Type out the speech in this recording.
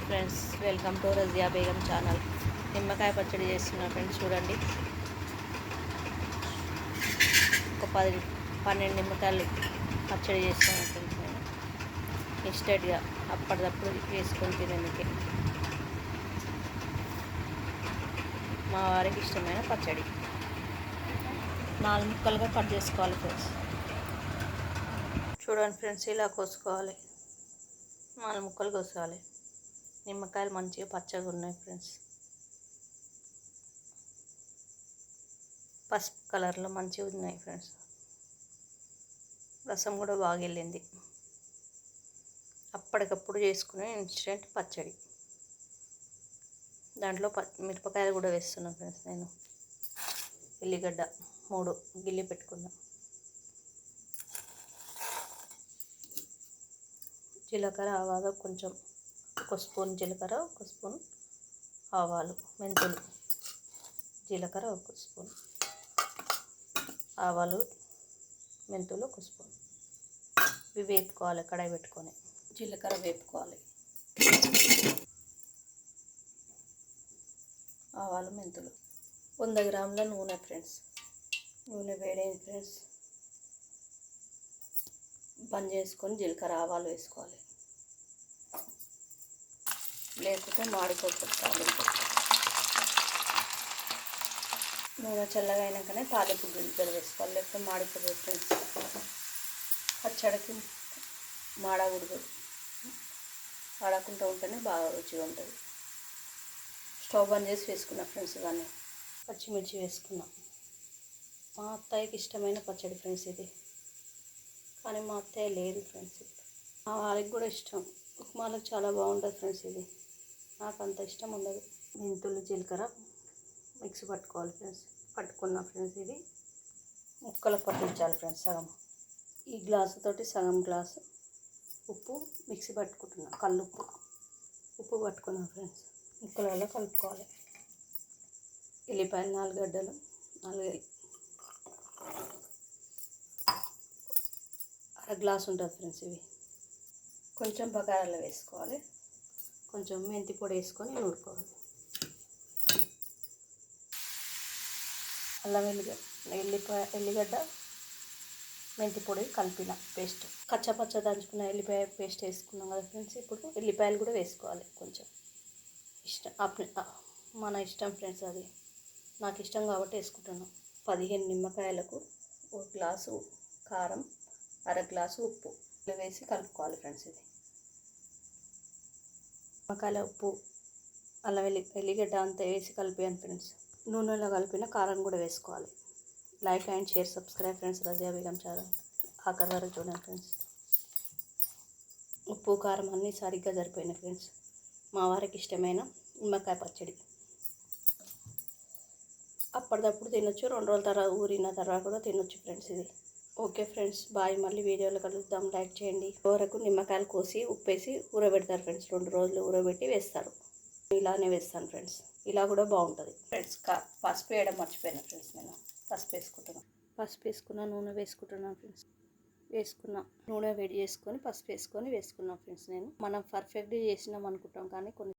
Hi friends welcome to Razia Begum channel. నిమ్మకాయ పచ్చడి చేస్తున్నా ఫ్రెండ్స్ చూడండి. ఒక పది పన్నెండు నిమ్మకాయలు పచ్చడి చేస్తాను ఫ్రెండ్స్ నేను. ఇన్స్టెంట్గా అప్పటిదప్పుడు వేసుకొని తినేందుకే. మా వారికి ఇష్టమైన పచ్చడి. నాలుగు ముక్కలుగా కట్ చేసుకోవాలి ఫ్రెండ్స్. చూడండి ఫ్రెండ్స్ ఇలా కోసుకోవాలి. నాలుగు ముక్కలు కోసుకోవాలి. నిమ్మకాయలు మంచిగా పచ్చగా ఉన్నాయి ఫ్రెండ్స్ పసుపు కలర్లో మంచిగా ఉన్నాయి ఫ్రెండ్స్ రసం కూడా బాగా వెళ్ళింది. అప్పటికప్పుడు చేసుకునే ఇన్స్టెంట్ పచ్చడి. దాంట్లో ప మిరపకాయలు కూడా వేస్తున్నాను ఫ్రెండ్స్ నేను. ఎల్లిగడ్డ మూడు గిల్లి పెట్టుకున్నా. జీలకర్ర ఆవాద కొంచెం ఒక స్పూన్ జీలకర్ర ఒక స్పూన్ ఆవాలు మెంతులు. జీలకర్ర ఒక స్పూన్. ఆవాలు మెంతులు ఒక స్పూన్. ఇవి వేపుకోవాలి కడాయి పెట్టుకొని. జీలకర్ర వేపుకోవాలి. ఆవాలు మెంతులు. వంద గ్రాముల నూనె ఫ్రెండ్స్. నూనె వేడైంది ఫ్రెండ్స్. బంద్ చేసుకొని జీలకర్ర ఆవాలు వేసుకోవాలి. లేకపోతే మాడిపోతుంది తాలింపు నూనె చల్లగా అయినాకనే తాలింపు గింజలు వేసుకోవాలి లేకపోతే మాడిపోతుంది ఫ్రెండ్స్. పచ్చడికి మాడకూడదు. ఆడకుండా ఉంటేనే బాగా రుచిగా ఉంటుంది. స్టవ్ బంద్ చేసి వేసుకున్నా ఫ్రెండ్స్ ఇవన్నీ. పచ్చిమిర్చి వేసుకున్నా. మా అత్తయ్యకి ఇష్టమైన పచ్చడి ఫ్రెండ్స్ ఇది. కానీ మా అత్తయ్య లేదు ఫ్రెండ్స్. మా వాళ్ళకి కూడా ఇష్టం. ఉప్మాలకు చాలా బాగుంటుంది ఫ్రెండ్స్ ఇది. నాకు అంత ఇష్టం ఉండదు. మెంతులు జీలకర్ర మిక్సీ పట్టుకోవాలి ఫ్రెండ్స్. పట్టుకున్న ఫ్రెండ్స్ ఇది ముక్కలకు పట్టించాలి ఫ్రెండ్స్ సగం. ఈ గ్లాసు తోటి సగం గ్లాసు ఉప్పు మిక్సీ పట్టుకుంటున్నా. కల్లుప్పు. ఉప్పు పట్టుకున్నాను ఫ్రెండ్స్. ముక్కలలో కలుపుకోవాలి. ఎల్లిపాయలు నాలుగు గడ్డలు. నాలుగు అర గ్లాస్ ఉంటుంది ఫ్రెండ్స్ ఇవి. కొంచెం బగారాలు వేసుకోవాలి. కొంచెం మెంతి పొడి వేసుకొని నూరుకోవాలి. అల్లం ఎల్లిగడ్డ ఎల్లిపాయ ఎల్లిగడ్డ మెంతి పొడి కలిపిన పేస్ట్. కచ్చపచ్చ దంచుకున్న ఎల్లిపాయ పేస్ట్ వేసుకున్నాం కదా ఫ్రెండ్స్ ఇప్పుడు ఎల్లిపాయలు కూడా వేసుకోవాలి కొంచెం. ఇష్టం మన ఇష్టం ఫ్రెండ్స్ అది. నాకు ఇష్టం కాబట్టి వేసుకుంటాను. పదిహేను నిమ్మకాయలకు ఒక గ్లాసు కారం అర గ్లాసు ఉప్పు. వేసి కలుపుకోవాలి ఫ్రెండ్స్ ఇది. నిమ్మకాయల ఉప్పు అల్లం వెల్లి ఎల్లిగడ్డ అంతా వేసి కలిపాను ఫ్రెండ్స్ నూనెలో కలిపిన కారం కూడా వేసుకోవాలి. Like and share subscribe friends Razia Begum చారు ఆఖరి వరకు చూడండి ఫ్రెండ్స్. ఉప్పు కారం అన్నీ సరిగ్గా సరిపోయినాయి ఫ్రెండ్స్. మా వారికి ఇష్టమైన నిమ్మకాయ పచ్చడి. అప్పటిదప్పుడు తినొచ్చు రెండు రోజుల తర్వాత ఊరిన తర్వాత కూడా తినొచ్చు ఫ్రెండ్స్ ఇది. Okay friends bye. మళ్ళీ వీడియోలో కలుద్దాం. లైక్ చేయండి. వరకు నిమ్మకాయలు కోసి ఉప్పేసి ఊరబెడతారు ఫ్రెండ్స్. రెండు రోజులు ఊరబెట్టి వేస్తారు. ఇలానే వేస్తాను ఫ్రెండ్స్. ఇలా కూడా బాగుంటుంది. ఫ్రెండ్స్ కా పసుపు వేయడం మర్చిపోయాను ఫ్రెండ్స్ నేను. పసుపు వేసుకుంటున్నాను పసుపు వేసుకున్నా నూనె వేసుకుంటున్నాను ఫ్రెండ్స్. వేసుకున్నా నూనె వేడి చేసుకొని పసుపు వేసుకొని వేసుకున్నాం ఫ్రెండ్స్ నేను. మనం పర్ఫెక్ట్గా చేసినాం అనుకుంటాం కానీ కొన్ని